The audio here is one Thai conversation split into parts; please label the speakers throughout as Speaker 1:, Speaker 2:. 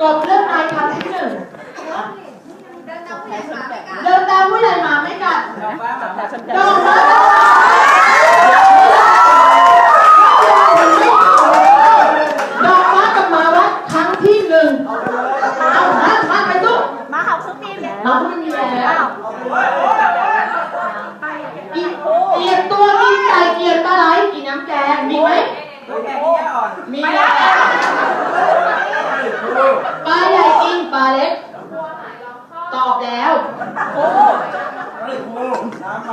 Speaker 1: กบเลือกนายคำที่หนึ่ง
Speaker 2: เดินตามผู้ใหญ่มาไม่กัด
Speaker 1: เดินตามผู้ใหญ่มาไม่กัด
Speaker 3: ดอกฟ้าหมาพาชนกัน
Speaker 1: ดอกไม้ดอกไม้กับมาวัดครั้งที่หนึ่งเอามามาไปตู้
Speaker 2: มาเขาคือปีนเนี่ย
Speaker 1: น้องไม่มีแล้วอีเกียรตัวกินไก่เกียรปลาไหลกินน้ำแกงมีไหม
Speaker 3: โอ้ยแกงที่อ่อน
Speaker 1: มีแล้วปลาใหญ่กินปลาเล็ก ตอบแล้ว
Speaker 3: เฮ้ยครูน้ำ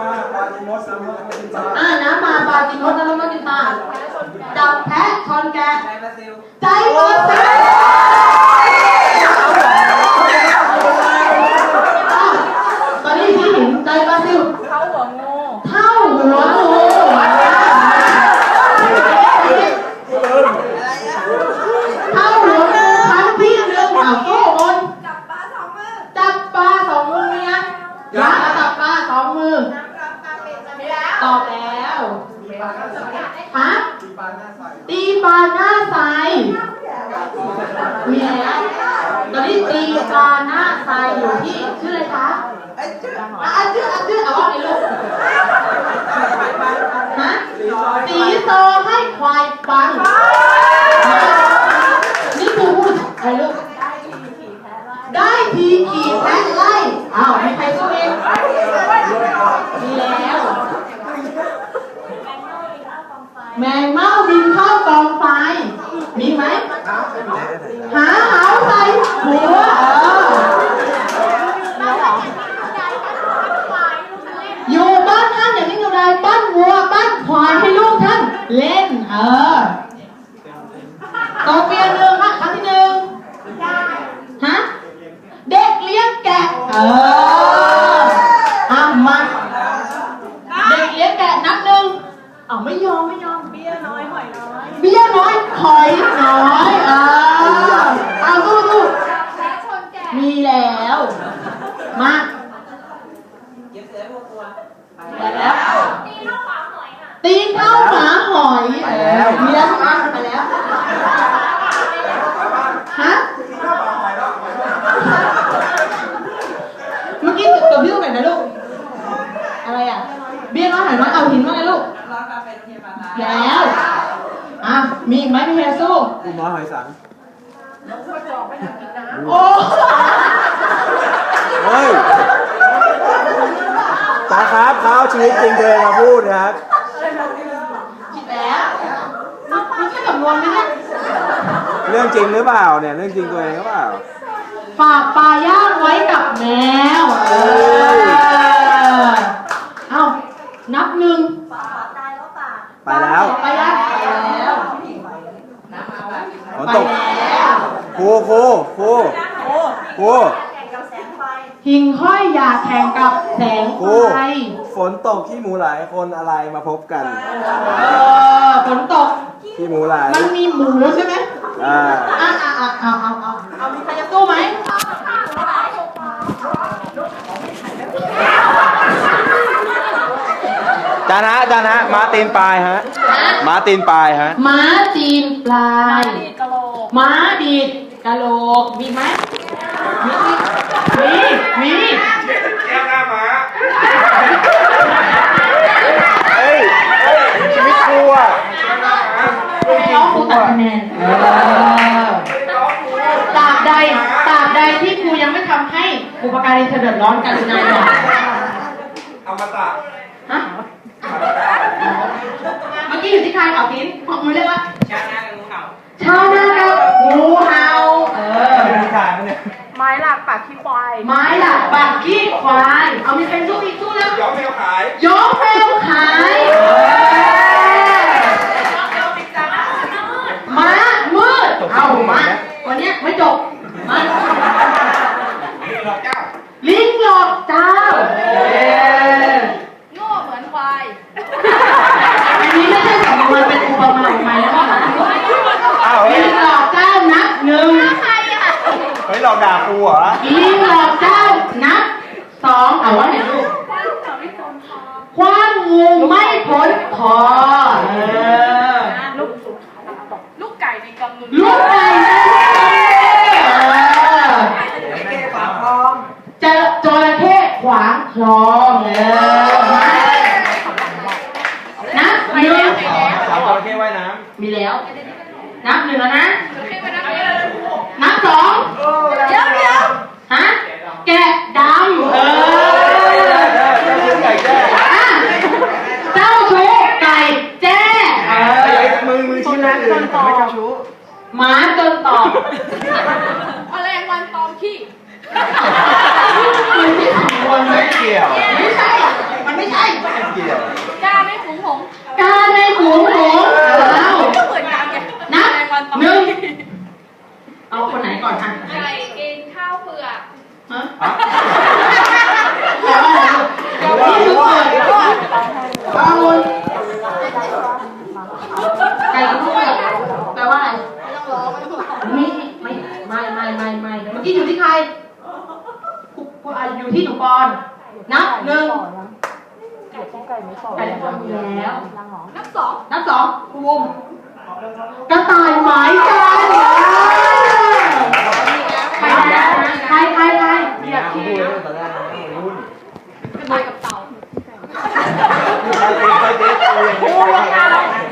Speaker 3: มาปลาจิมดน้ำมาปลาจิมด
Speaker 1: อ่าน้ำมาปลากินมดน้ำมันกินปลาดับแพะชนแกะ
Speaker 3: ในบราซิล
Speaker 1: ใจเบอร์สิตอนนี้ที่หินใจบราซิล
Speaker 2: เขาหัวงู
Speaker 1: เท่าหัวงูเท่าหัวงูครั้งที่หนึ่งอะโก้บน
Speaker 2: จับปลาสองมือ
Speaker 1: จับปลาสองมือมียังยักษ์จับปลาสองมือ
Speaker 2: น้ำรับปลาเป็น จะมีแล้ว
Speaker 1: ตอบแล้วฮะ
Speaker 3: ตีปลาหน้าใส
Speaker 1: ตีปลาหน้าใสมีแล้วตอนนี้ตีปลาหน้าใสอยู่ที่ชื่ออะไรคะ
Speaker 3: เอ้ยชื่อ
Speaker 1: อะอะชื่ออะชื่อเอาว่าไงลูกฮะสีโซให้ควายฟังนี่ครูพูดอะไรลูกได้ทีขี่แพะไล่อ้าวมีใครสู้เองมีแล้ว แมงเม่าบินเข้ากองไฟ มีไหม หาหาวใส่หัวเอออยู่บ้านท่านอย่างนี้อยู่ไรบ้านวัวบ้านควายให้ลูกท่านเล่น เออต่อเปียหนึ่งค่ะครั้งที่หนึ่งฮะ เด็กเลี้ยงแกะ เอออะมา เด็กเลี้ยงแกะนับหนึ่งเอาไม่ยอมไม่ยอม
Speaker 2: เบี้ยน้อยหอยน้อย
Speaker 1: เบี้ยน้อยหอยน้อยเออเอาสู้สู้
Speaker 2: แพ้ชนแก่
Speaker 1: มีแล้ว มา
Speaker 3: เก็บเสือพวกตัว
Speaker 1: ได้แล้ว
Speaker 2: ตีลูกขวาหอยน่ะ
Speaker 1: ตีนเข้าหมาหอยเออมีแล้วอะไปแล้ว ฮะ เมื่อกี้ตัวพี่ตรงไหนนะลูก อะไรอะ เบี้ยน้อยหอยน้อยเอาหินว่าไงลูก
Speaker 3: ร้อนปลาเป็นเทียมปลาตาย
Speaker 1: แล้ว อะ มีอีกไหมพี่เฮสู้
Speaker 3: กูน้อยหอยสัง
Speaker 1: โอ้
Speaker 4: เฮ้ยตาครับเขาเอาชีวิตจริงตัวเองมาพูดนะครับ
Speaker 1: ผิดแล้วมันใช่สำนวนไหมเนี่ย
Speaker 4: เรื่องจริงหรือเปล่าเนี่ย เรื่องจริงตัวเองหรือเปล่า
Speaker 1: ฝากปลาย่างไว้กับแมว เออ เอานับหนึ่ง
Speaker 2: ตายแล้วป่า
Speaker 4: ไปแล้ว
Speaker 1: ปลาย่างไปแล้ว
Speaker 3: น้ำมาปลาจิมด
Speaker 4: ฝน
Speaker 1: ไป
Speaker 4: ตก
Speaker 1: แล้ว
Speaker 4: ครูครูครูครู
Speaker 2: แข่งกับแสงไฟ
Speaker 1: หิ่งห้อยอยากแข่งกับแสง
Speaker 4: ครู
Speaker 1: ไฟ
Speaker 4: ฝนตก ขี้หมูหลายคนอะไรมาพบกัน
Speaker 1: เออฝนตก
Speaker 4: ขี้หมูหลาย
Speaker 1: มันมีหมูใช่ไหม
Speaker 4: อ่า
Speaker 1: อะอะอะเอาเอาเอาเอามีใครจะสู้ไหม
Speaker 4: จานฮะจานฮะม้าตีนปลายฮะม้าตีนปลายฮะ
Speaker 1: ม้าจีนปลาย
Speaker 2: กะโหลก
Speaker 1: ม้าดีดกะโหลกมีไหมมีมี
Speaker 4: เฮ้ยเฮ้ยชีวิตครูอะ
Speaker 1: ให้น้องครูตัดคะแนนเออตราบใดตราบใดที่ครูยังไม่ทำให้บุ ปการีเธอเดือดร้อนกันนายบอก
Speaker 4: อมตะ
Speaker 1: ฮะเมื่อกี้อยู่ที่ใครขอพินบอกมือเรียกว่า
Speaker 3: ชาหน้ากับงูเห่า
Speaker 1: ชาวนากับงูเห่าเออ
Speaker 4: มีขายมั้ยเนี่ย
Speaker 2: ไม้หลักปากขี้ควาย
Speaker 1: ไม้หลักปากขี้ควาย เอามีเป็นสู้อีกสู้แล้ว
Speaker 4: ยอมแมวขาย
Speaker 1: ยกแมวขายเออม้ามืด เอามาวันเนี้ยไม่จบ มา ลิงหลอกเจ้าเออ
Speaker 2: โง่เหมือนควาย
Speaker 1: อันนี้ไม่ใช่สำนวนเป็นอุปมาอุปไมยแล้วก็
Speaker 4: อ้าวเฮ้
Speaker 1: ลิ
Speaker 4: ย
Speaker 1: งหลอกเจ้านับหนึ่ง
Speaker 2: ใครอะ
Speaker 4: เฮ้ยหลอกด่าครูเหรอ
Speaker 1: ลิงหลอกเจ้านับสองเอาว่าไงลูก
Speaker 2: ควายเขาไม่ทนคอ
Speaker 1: คว้างงูไม่พ้นคอเออ
Speaker 2: ลูกลูกไก่ในกำมือ
Speaker 1: ลูกไก่นะเออ
Speaker 2: แมลงวันตอมขี้
Speaker 1: มันไม่สมควรไหม
Speaker 4: ไม่เกี่ยว
Speaker 1: ไม่ใช่ มันไม่ใช่
Speaker 4: ไม่เกี่ยว
Speaker 2: กล้าไม่ฝูงหงส์
Speaker 1: การในหูหงอ้าว
Speaker 2: ก็เหมือนกันไง
Speaker 1: นับ
Speaker 2: แมลงวันตอม
Speaker 1: หนึ่ง
Speaker 2: ขี้
Speaker 1: เอาคนไหนก่อนอะ
Speaker 2: ไก่กินข้าวเปลือก
Speaker 1: ฮะแปลว่าอะไรลูกนี่คือเปิดเอาวนไก่กับลูกเปิดแปลว่าอะไรไม่ไม่ไม่ไม่ไม่ไม่เมื่อกี้อยู่ที่ใครครูครูอะอยู่ที่หนูปอน นับหนึ่งไก่ไม่ปอนอยู่แล้ว
Speaker 2: นับสอง
Speaker 1: นับสองครูบุมกระต่ายหมายกันใครนะใครใครใคร
Speaker 4: มีนะพูดเลยตอนแรกนะรุ่น
Speaker 2: กระต่ายกับเต่า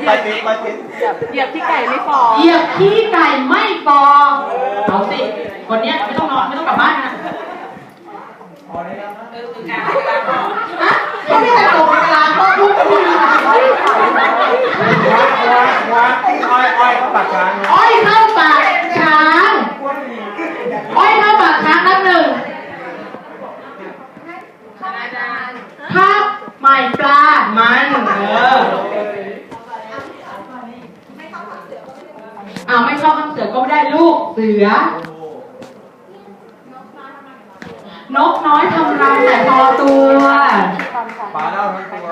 Speaker 4: ไปติดไปติด
Speaker 2: เหยียบที่ไก่ไม่ฟอ
Speaker 1: เหยียบขี้ไก่ไม่ฟองเอาสิคนเนี้ยไม่ต้องนอนไม่ต้องกลับบ้านนะฮะเขาไม่ได้ตกเวลาเขาพูดคุยกัน
Speaker 4: ว้าว้าที่อ้อยอ้อยเขาปากกลาง
Speaker 1: อ้อยเข้าปากช้างอ้อยเข้าปากช้างนับหนึ่ง
Speaker 2: ข้าวจาน
Speaker 1: ข้าวใหม่ปลามันเอออ้าวไม่ชอบข้ามเสือก็ไม่ได้ลูกเสือ นกน้อยทำรังแต่พอตัว
Speaker 4: ปลาเน่าทั้งตัว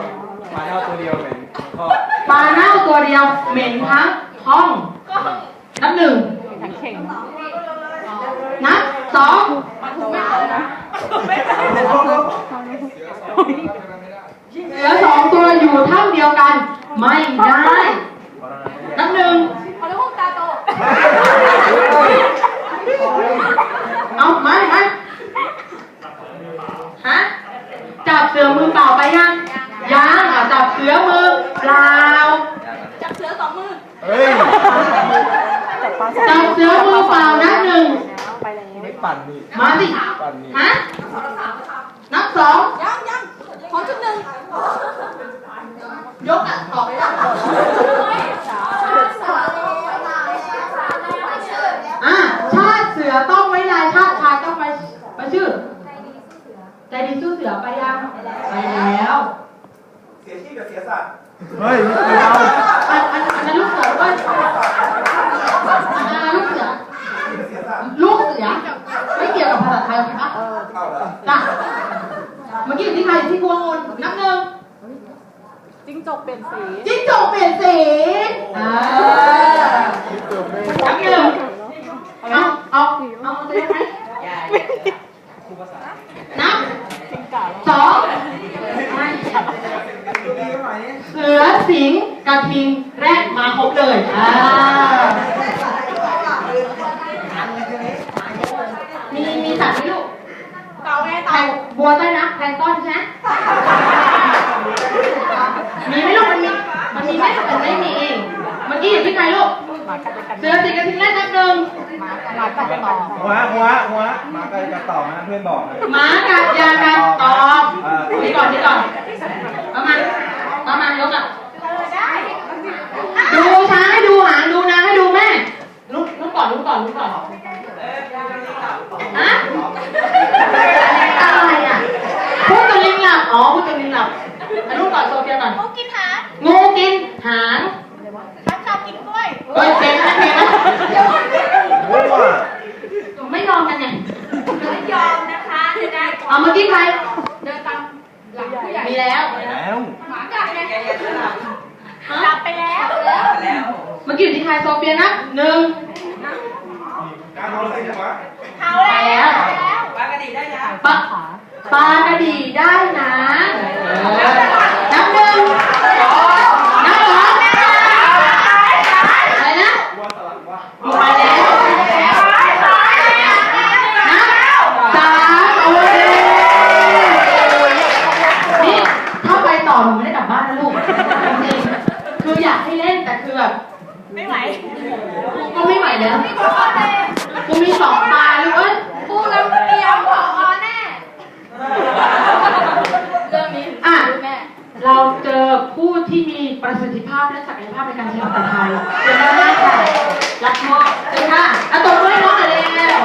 Speaker 4: ปลาเน่าตัวเดียวเหม็นก็
Speaker 1: ปลาเน่าตัวเดียวเหม็นทั้งห้อง
Speaker 2: ก็
Speaker 1: นับหนึ่งนับสอง
Speaker 2: มันถูกไม่เอานะ
Speaker 1: เหลือสองตัวอยู่เท่าเดียวกัน ไม่ได้ นับหนึ่ง
Speaker 2: เขาเรียกว่าตาโต
Speaker 1: เอามาไหมฮะ จับ เสือมือเปล่าไปยังยังอะจับเสือมือเปล่า
Speaker 2: จับเสือสองมือ
Speaker 4: เฮ้ย
Speaker 1: จับเสือมือเปล่านับหนึ่ง
Speaker 4: ไม่ปั่นนี่
Speaker 1: มาสิ
Speaker 4: ปั่นนี่
Speaker 1: ฮะนับสอง
Speaker 2: ยังยังขอชุดหนึ่ง
Speaker 1: ยกอะออกอะอะชาติเสือต้องไว้ลายชาติชายต้องไปไปชื่อ ใจดีสู้เสือไปยัง ไปแล้ว
Speaker 3: เสียชีพกับเสียสัตว์
Speaker 4: เฮ้ยไม่เอา
Speaker 1: อันอันอันนั้นลูกเสือด้วยอ่าลูกเสือ
Speaker 3: เสียสัตว์
Speaker 1: ลูกเสือ ไม่เกี่ยวกับภาษาไทยโอเคปะ
Speaker 3: เข้าแล้ว
Speaker 1: จ้ะเมื่อกี้อยู่ที่ใครอยู่ที่กวงนนับหนึ่ง
Speaker 2: จิ้งจกเปลี่ยนสี
Speaker 1: จิ้งจกเปลี่ยนสีอ่านับหนึ่งเอาเอาเอาจะได้ไหมนับสองเสือสิงห์กระทิงแรดมาครบเลยอ่ามีมีสัตว์ไหมลูก
Speaker 2: เต่าไง
Speaker 1: แพ
Speaker 2: เต่าง
Speaker 1: บัวใต้น้ำแพงต้อนใช่ไหมมีไหมลูกมันมีมันมีไหมมันไม่มีเมื่อกี้อยู่ที่ใครลูกเสือสิงห์กระทิงแรดนับหนึ่ง
Speaker 4: หัวหัวหัวมาใกล้กันต่อนะเพื่อนบอกนะ
Speaker 1: หมากัดยากันตอบนี่ก่อนนี่ก่อนประมาณประมาณยกอะดูช้างให้ดูหางดูนางให้ดูแม่ลุกลุกก่อนลุกก่อนลุกก่อนอะอะไรอะพูดตัวลิงหลับอ๋อพูดตัวลิงหลับอันนู้นก่อนโซเฟียก่อน
Speaker 2: งูกินหาง
Speaker 1: งูกินหาง
Speaker 2: ช้างชาวกินกล้วย
Speaker 1: เฮ้ยเก่งนะเก่งนะ
Speaker 4: มั่ว
Speaker 1: ไม่ยอมกันไง
Speaker 2: ไม่ยอมนะคะจะได้ก่อน
Speaker 1: เอาเมื่อกี้ใคร
Speaker 2: เดินตามหลังผู้ใหญ่
Speaker 1: มีแล้ว
Speaker 4: แล้ว
Speaker 2: หมากัดไงหลับไปแล้วแล้ว
Speaker 1: เมื่อกี้อยู่ที่ใครโซเฟียนะหนึ่ง
Speaker 3: การเอาใส่หัว
Speaker 2: เท้าแล้วแล้ว
Speaker 1: ปลากระดีได้นะปลาปลากระดีได้นะเออนับหนึ่ง สิทธิภาพและศักยภาพในการใช้ภาษาไทยเยี่ยมมากค่ะรักมอบเลค่ะเอาตบ
Speaker 2: มื
Speaker 1: อให้น้องหน่อย
Speaker 2: เร็ว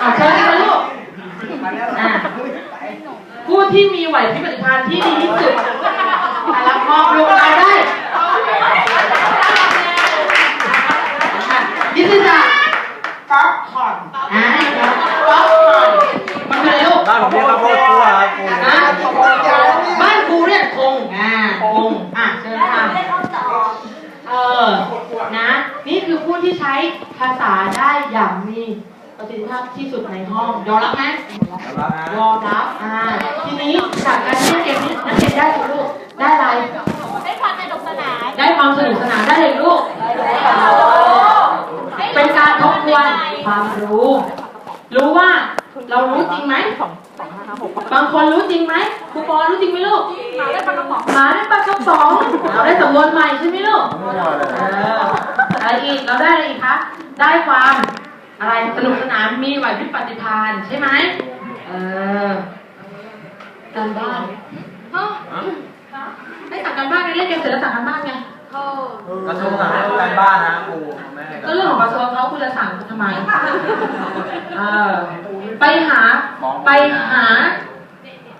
Speaker 1: อะเชิญค่ลูกอะผู้ที่มีไหวพริบปฏิภาณที่ดีที่สุดรับมอบลูกเราได้าษาได้อย่างมีประสิทธิภาพที่สุดในห้องยอมรับไหม
Speaker 4: แล้วนะ
Speaker 1: ยอมรับอ่าทีนี้จากการเล่นเกมนี้นักเรียนได้อะไรลูกได้อะไร
Speaker 2: ได้ความสนุกสนาน
Speaker 1: ได้ความสนุกสนานได้เลยลูกเป็นการทบทวนความรู้ รู้ว่าเรารู้จริงไหมบางคนรู้จริงไหมครูปอรู้จริงไหมลูก
Speaker 2: หมาได้ปลากระป๋อง
Speaker 1: หมาได้ปลากระป๋องเราได้สำนวนใหม่ใช่ไหมลูก
Speaker 4: ไม่เอาเลย
Speaker 1: เอออะไรอีกเราได้อะไรอีกคะ ได้ความอะไรสนุกสนานมีไหวพริบปฏิภาณใช่ไหมเออการบ้านเอ้าให้สั่งการบ้านไงเล่นเกมเสร็จแล้วสั่งการบ้านไง
Speaker 2: โอ้
Speaker 4: กระทรวงสั่งให้การบ้านนะครูไม่ให้
Speaker 1: ก็เรื่องของกระทรวงเขาคุณจะสั่งทำไมเออไปหาไปหา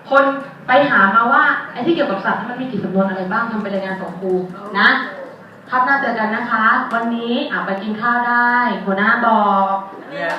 Speaker 1: คนไปหามาว่าไอ้ที่เกี่ยวกับสัตว์มันมีกี่สำนวนอะไรบ้างทำเป็นรายงานส่งครูนะ ครับน่าเจอกันนะคะ วันนี้อะไปกินข้าวได้หัวหน้าบอก เนี่ย